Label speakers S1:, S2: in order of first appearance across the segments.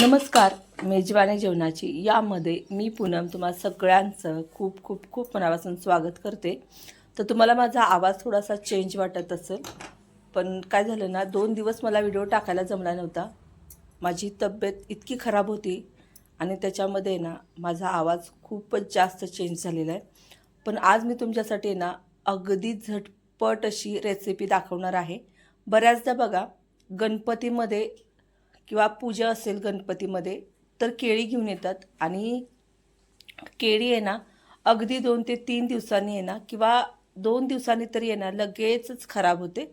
S1: नमस्कार मेजवानी जेवणाची. यामध्ये मी पूनम तुम्हा सगळ्यांचं खूप खूप खूप मनापासून स्वागत करते. तर तुम्हाला माझा आवाज थोडासा चेंज वाटत असेल पण काय झालं ना दोन दिवस मला व्हिडिओ टाकायला जमला नव्हता. माझी तब्येत इतकी खराब होती आणि त्याच्यामध्ये ना माझा आवाज खूपच जास्त चेंज झालेला आहे. पण आज मी तुमच्यासाठी ना अगदी झटपट अशी रेसिपी दाखवणार आहे. बऱ्याचदा बघा गणपतीमध्ये किंवा पूजा असेल गणपतीमध्ये तर केळी घेऊन येतात. आणि केळी आहे ना अगदी दोन ते तीन दिवसांनी आहे ना किंवा दोन दिवसांनी तरी आहे ना लगेचच खराब होते.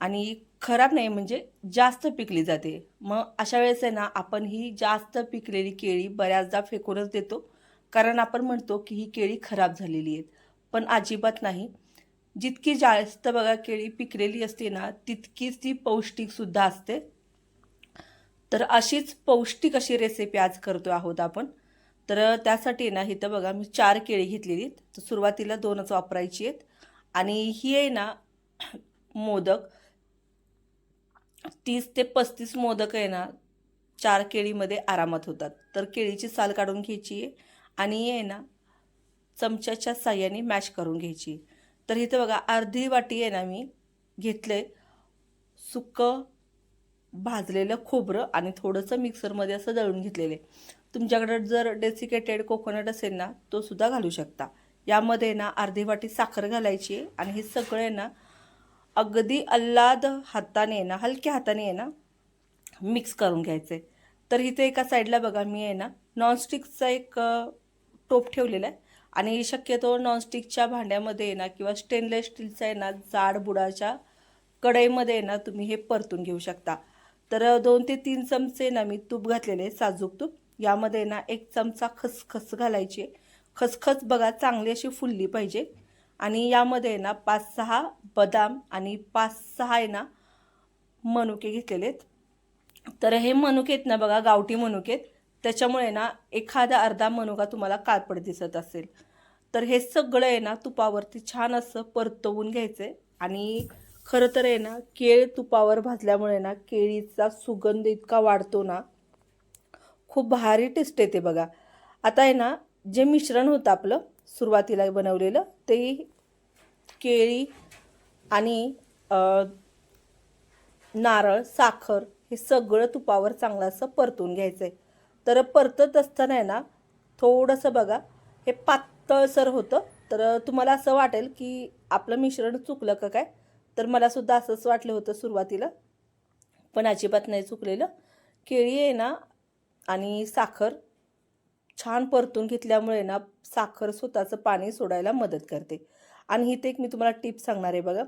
S1: आणि खराब नाही म्हणजे जास्त पिकली जाते. मग अशा वेळेस आहे ना आपण ही जास्त पिकलेली केळी बऱ्याचदा फेकूनच देतो. कारण आपण म्हणतो की ही केळी खराब झालेली आहेत. पण अजिबात नाही. जितकी जास्त बघा केळी पिकलेली असते ना तितकीच ती पौष्टिकसुद्धा असते. तर अशीच पौष्टिक अशी रेसिपी आज करतो आहोत आपण. तर त्यासाठी ना इथं बघा मी चार केळी घेतलेली आहेत. तर सुरुवातीला दोनच वापरायची आहेत. आणि ही आहे ना मोदक. तीस ते पस्तीस मोदक आहे ना चार केळीमध्ये आरामात होतात. तर केळीची साल काढून घ्यायची आहे. आणि आहे ना चमच्याच्या साह्याने मॅश करून घ्यायची तर इथं बघा अर्धी वाटी आहे ना मी घेतलं सुकं भाजलेलं खोबरं आणि थोडंसं मिक्सरमध्ये असं दळून घेतलेलं. आहे तुमच्याकडे जर डेसिकेटेड कोकोनट असेल ना तो सुद्धा घालू शकता. यामध्ये ना अर्धी वाटी साखर घालायची आणि हे सगळं आहे ना अगदी अल्लाद हाताने ना हलक्या हाताने आहे ना मिक्स करून घ्यायचं. तर इथे एका साईडला बघा मी आहे ना नॉनस्टिकचा एक टोप ठेवलेला आहे. आणि शक्यतो नॉनस्टिकच्या भांड्यामध्ये आहे ना किंवा स्टेनलेस स्टीलचा आहे ना जाड बुडाच्या कढईमध्ये आहे ना तुम्ही हे परतून घेऊ शकता. तर दोन ते तीन चमचे ना मी तूप घातलेले आहे साजूक तूप. यामध्ये ना एक चमचा खसखस घालायची खसखस बघा चांगली अशी फुलली पाहिजे. आणि यामध्ये आहे ना पाच सहा बदाम आणि पाच सहा आहे ना मनुके घेतलेले आहेत. तर हे मनुके आहेत ना बघा गावठी मनुके आहेत. त्याच्यामुळे ना एखादा अर्धा मनुका तुम्हाला काळपट दिसत असेल. तर हे सगळं आहे ना तुपावरती छान असं परतवून घ्यायचं आहे आणि खरं तर आहे ना केळ तुपावर भाजल्यामुळे ना केळीचा सुगंध इतका वाढतो ना खूप भारी टेस्ट येते बघा. आता आहे ना जे मिश्रण होतं आपलं सुरुवातीला बनवलेलं ते केळी आणि नारळ साखर हे सगळं तुपावर चांगलं असं परतून घ्यायचं आहे तर परतत असताना आहे ना थोडंसं बघा हे पातळसर होतं. तर तुम्हाला असं वाटेल की आपलं मिश्रण चुकलं का काय तर मला सुद्धा असंच वाटलं होतं सुरुवातीला. पण अजिबात नाही चुकलेलं. केळी आहे ना आणि साखर छान परतून घेतल्यामुळे ना साखर स्वतःचं पाणी सोडायला मदत करते. आणि इथे एक मी तुम्हाला टिप सांगणार आहे बघा.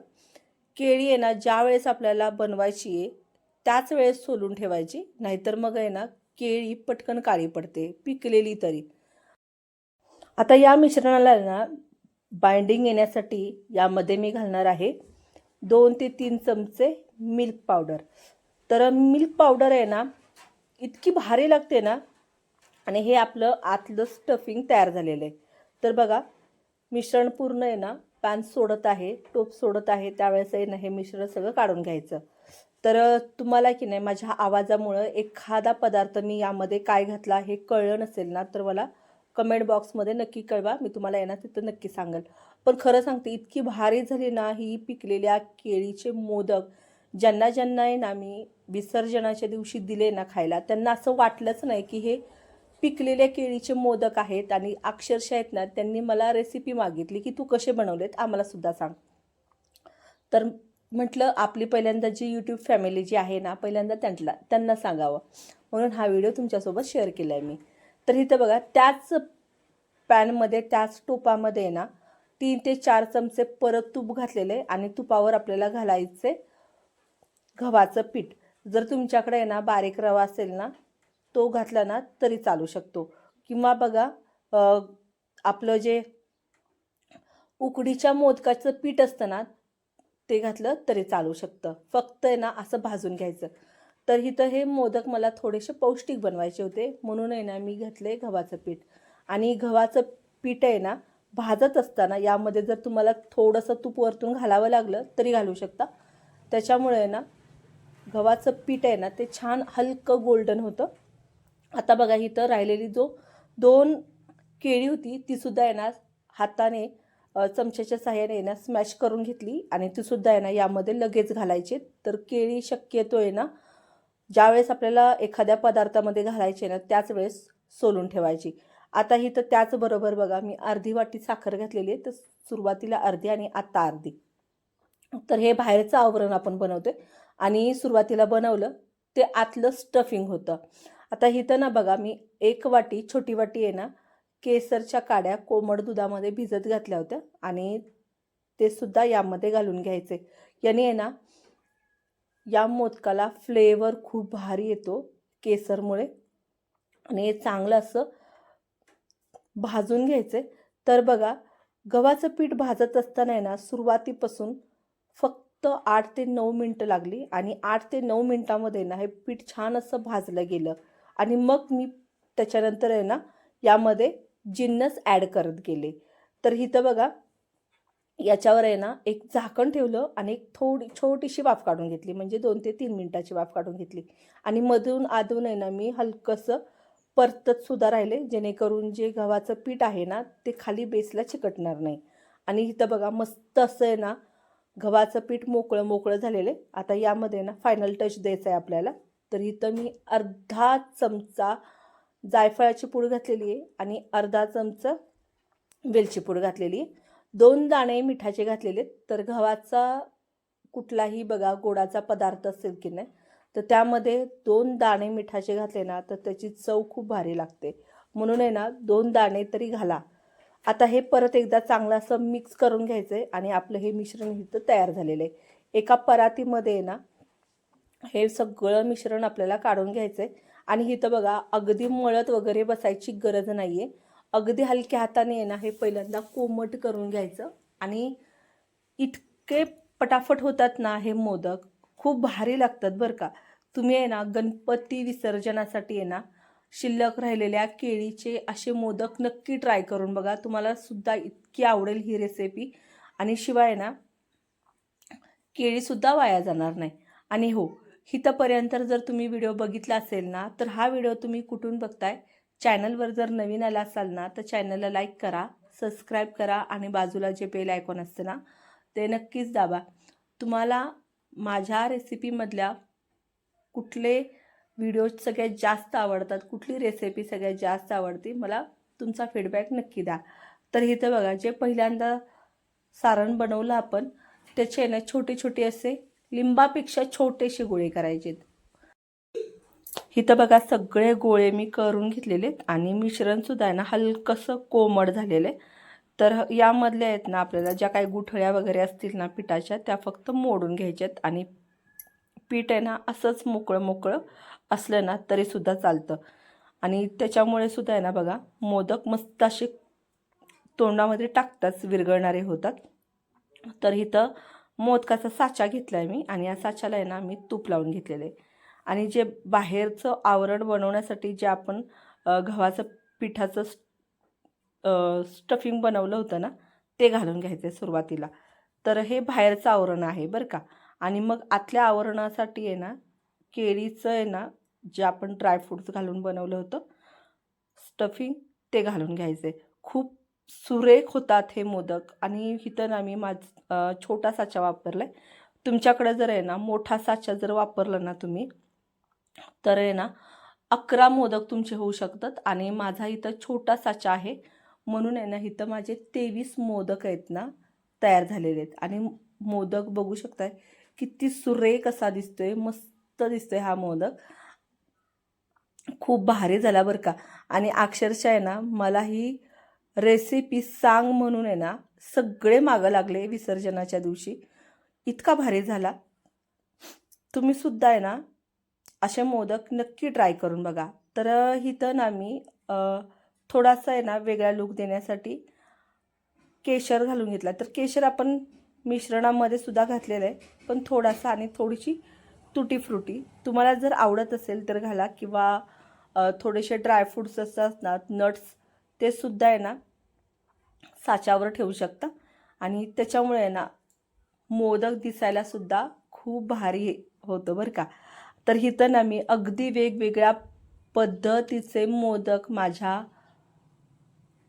S1: केळी आहे ना ज्या वेळेस आपल्याला बनवायची आहे त्याच वेळेस सोलून ठेवायची. नाहीतर मग आहे ना केळी पटकन काळी पडते पिकलेली तरी. आता या मिश्रणाला ना बाइंडिंग येण्यासाठी यामध्ये मी घालणार आहे. दोन ते तीन चमचे मिल्क पावडर तर मिल्क पावडर आहे ना इतकी भारी लागते ना आणि हे आपलं आतलं स्टफिंग तयार झालेलं आहे. तर बघा मिश्रण पूर्ण आहे ना पॅन सोडत आहे टोप सोडत आहे त्यावेळेस आहे ना हे मिश्रण सगळं काढून घ्यायचं. तर तुम्हाला की नाही माझ्या आवाजामुळं एखादा पदार्थ मी यामध्ये काय घातला हे कळलं नसेल ना तर मला कमेंट बॉक्समध्ये नक्की कळवा मी तुम्हाला येणार तिथं नक्की सांगेल. पण खरं सांगते इतकी भारी झाली ना ही पिकलेल्या केळीचे मोदक ज्यांना ज्यांना आहे ना मी विसर्जनाच्या दिवशी दिले ना खायला त्यांना असं वाटलंच नाही की हे पिकलेल्या केळीचे मोदक आहेत आणि अक्षरशः आहेत ना त्यांनी मला रेसिपी मागितली की तू कसे बनवलेत आम्हाला सुद्धा सांग. तर म्हटलं आपली पहिल्यांदा जी यूट्यूब फॅमिली जी आहे ना पहिल्यांदा त्यांना त्यांना सांगावं. म्हणून हा व्हिडिओ तुमच्यासोबत शेअर केला आहे मी. तर इथं बघा त्याच पॅनमध्ये त्याच तुपामध्ये ना तीन ते चार चमचे परत तूप घातलेले आणि तुपावर आपल्याला घालायचे गव्हाचं पीठ. जर तुमच्याकडे आहे ना बारीक रवा असेल ना तो घातला ना तरी चालू शकतो. किंवा बघा आपलं जे उकडीच्या मोदकाचं पीठ असतं ना ते घातलं तरी चालू शकतं. फक्त आहे ना असं भाजून घ्यायचं. तर इथं हे मोदक मला थोडेसे पौष्टिक बनवायचे होते. म्हणून आहे ना मी घातले गव्हाचं पीठ. आणि गव्हाचं पीठ आहे ना भाजत असताना यामध्ये जर तुम्हाला थोडंसं तूप वरतून घालावं लागलं तरी घालू शकता. त्याच्यामुळे आहे ना गव्हाचं पीठ आहे ना ते छान हलकं गोल्डन होतं. आता बघा इथं राहिलेली जो दोन केळी होती तीसुद्धा आहे ना हाताने चमच्याच्या साह्याने आहे ना स्मॅश करून घेतली. आणि तीसुद्धा आहे ना यामध्ये लगेच घालायचे. तर केळी शक्यतो आहे ना ज्यावेळेस आपल्याला एखाद्या पदार्थामध्ये घालायचे ना त्याच वेळेस सोलून ठेवायची. आता ही तर त्याचबरोबर बघा मी अर्धी वाटी साखर घातलेली आहे तर सुरुवातीला अर्धी आणि आता अर्धी. तर हे बाहेरचं आवरण आपण बनवतोय आणि सुरुवातीला बनवलं ते आतलं स्टफिंग होतं. आता इथं ना बघा मी एक वाटी छोटी वाटी आहे ना केसरच्या काड्या कोमट दुधामध्ये भिजत घातल्या होत्या आणि ते सुद्धा यामध्ये घालून घ्यायचे. याने आहे ना या मोदकाला फ्लेवर खूप भारी येतो केसरमुळे. आणि हे चांगलं असं भाजून घ्यायचे तर बघा गव्हाचं पीठ भाजत असताना आहे ना सुरुवातीपासून फक्त आठ ते नऊ मिनटं लागली आणि आठ ते नऊ मिनटामध्ये ना हे पीठ छान असं भाजलं गेलं. आणि मग मी त्याच्यानंतर आहे ना यामध्ये जिन्नस ॲड करत गेले. तर इथं बघा याच्यावर आहे ना एक झाकण ठेवलं आणि एक थोडी छोटीशी वाफ काढून घेतली. म्हणजे दोन ते तीन मिनटाची वाफ काढून घेतली. आणि मधून आधून आहे ना मी हलकंसं परतत सुद्धा राहिले जेणेकरून जे गव्हाचं पीठ आहे ना ते खाली बेसला चिकटणार नाही. आणि इथं बघा मस्त असं आहे ना गव्हाचं पीठ मोकळं मोकळं झालेलं आहे. आता यामध्ये ना फायनल टच द्यायचं आहे आपल्याला. तर इथं मी अर्धा चमचा जायफळाची पूड घातलेली आहे आणि अर्धा चमचा वेलची पूड घातलेली आहे. दोन दाणे मिठाचे घातलेले तर गव्हाचा कुठलाही बघा गोडाचा पदार्थ असेल की नाही तर त्यामध्ये दोन दाणे मिठाचे घातले ना तर त्याची चव खूप भारी लागते. म्हणून आहे ना दोन दाणे तरी घाला. आता हे परत एकदा चांगलं असं मिक्स करून घ्यायचं आहे आणि आपलं हे मिश्रण इथं तयार झालेलं आहे. एका परातीमध्ये आहे ना हे सगळं मिश्रण आपल्याला काढून घ्यायचं आहे आणि इथं बघा अगदी मळत वगैरे बसायची गरज नाही आहे अगदी हलक्या हाताने आहे ना हे पहिल्यांदा कोमट करून घ्यायचं. आणि इतके पटाफट होतात ना हे मोदक खूप भारी लागतात बरं का. तुम्ही आहे ना गणपती विसर्जनासाठी आहे ना शिल्लक राहिलेल्या केळीचे असे मोदक नक्की ट्राय करून बघा. तुम्हाला सुद्धा इतकी आवडेल ही रेसिपी आणि शिवाय ना केळीसुद्धा वाया जाणार नाही. आणि हो हिथपर्यंत जर तुम्ही व्हिडिओ बघितला असेल ना तर हा व्हिडिओ तुम्ही कुठून बघताय? चॅनलवर जर नवीन आला असाल ना तर चॅनलला लाईक करा सबस्क्राईब करा आणि बाजूला जे बेल आयकॉन असतं ना ते नक्कीच दाबा. तुम्हाला माझ्या रेसिपीमधल्या कुठले व्हिडिओ सगळ्यात जास्त आवडतात कुठली रेसिपी सगळ्यात जास्त आवडते मला तुमचा फीडबॅक नक्की द्या. तर इथं बघा जे पहिल्यांदा सारण बनवलं आपण त्याचे ना छोटे छोटे असे लिंबापेक्षा छोटेसे गोळे करायचे इथं बघा सगळे गोळे मी करून घेतलेले आहेत आणि मिश्रणसुद्धा आहे ना हलकंसं कोमट झालेलं आहे. तर यामधल्या आहेत ना आपल्याला ज्या काही गुठळ्या वगैरे असतील ना पिठाच्या त्या फक्त मोडून घ्यायच्यात आणि पीठ आहे ना असंच मोकळं मोकळं असलं ना तरीसुद्धा चालतं. आणि त्याच्यामुळे सुद्धा आहे ना बघा मोदक मस्त असे तोंडामध्ये टाकताच विरघळणारे होतात. तर इथं मोदकाचा साचा घेतला आहे मी आणि या साच्याला आहे ना मी तूप लावून घेतलेलं आहे. आणि जे बाहेरचं आवरण बनवण्यासाठी जे आपण गव्हाचं पिठाचं स्टफिंग बनवलं होतं ना ते घालून घ्यायचं आहे सुरुवातीला. तर हे बाहेरचं आवरण आहे बरं का. आणि मग आतल्या आवरणासाठी आहे ना केळीचं आहे ना जे आपण ड्रायफ्रूट्स घालून बनवलं होतं स्टफिंग ते घालून घ्यायचे. खूप सुरेख होतात हे मोदक. आणि इथं ना मी माझ छोटा साचा वापरला आहे तुमच्याकडे जर आहे ना मोठा साचा जर वापरला ना तुम्ही तर आहे ना अकरा मोदक तुमचे होऊ शकतात आणि माझा इथं छोटा साचा आहे. म्हणून आहे ना इथं माझे तेवीस मोदक आहेत ना तयार झालेले आहेत. आणि मोदक बघू शकताय किती सुरेख असा दिसतोय मस्त दिसतोय हा मोदक. खूप भारी झाला बरं का. आणि अक्षरशः आहे ना मला ही रेसिपी सांग म्हणून आहे ना सगळे मागं लागले विसर्जनाच्या दिवशी. इतका भारी झाला. तुम्ही सुद्धा आहे ना असे मोदक नक्की ट्राय करून बघा. तर इथं ना मी थोडासा आहे ना वेगळा लुक देण्यासाठी केशर घालून घेतला. तर केशर आपण मिश्रणामध्ये सुद्धा घातलेलं आहे. पण थोडासा आणि थोडीशी तुटी फ्रुटी तुम्हाला जर आवडत असेल तर घाला किंवा थोडेसे ड्रायफ्रूट्स असतात ना नट्स ते सुद्धा आहे ना साच्यावर ठेवू शकता. आणि त्याच्यामुळे आहे ना मोदक दिसायला सुद्धा खूप भारी होतं बरं का. तर इथं ना मी अगदी वेगवेगळ्या पद्धतीचे मोदक माझ्या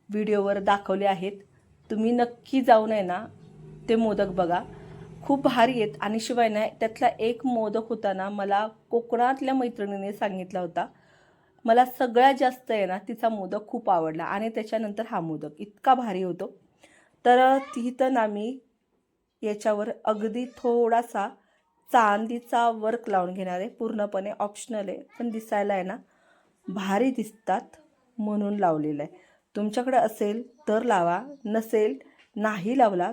S1: व्हिडिओवर दाखवले आहेत. तुम्ही नक्की जाऊन आहे ना ते मोदक बघा. खूप भारी आहेत. आणि शिवाय ना त्यातला एक मोदक होता ना मला कोकणातल्या मैत्रिणीने सांगितला होता. मला सगळ्यात जास्त आहे ना तिचा मोदक खूप आवडला. आणि त्याच्यानंतर हा मोदक इतका भारी होतो. तर तिथं ना मी याच्यावर अगदी थोडासा चांदीचा वर्क लावून घेणार आहे. पूर्णपणे ऑप्शनल आहे. पण दिसायला आहे ना भारी दिसतात म्हणून लावलेलं आहे. तुमच्याकडे असेल तर लावा नसेल नाही लावला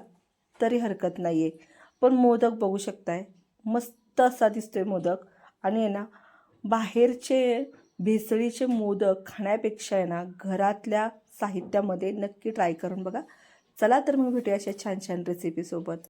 S1: तरी हरकत नाही आहे पण मोदक बघू शकताय. मस्त असा दिसतोय मोदक. आणि आहे ना बाहेरचे भेसळीचे मोदक खाण्यापेक्षा आहे ना घरातल्या साहित्यामध्ये नक्की ट्राय करून बघा. चला तर मग भेटूया अशा छान छान रेसिपीसोबत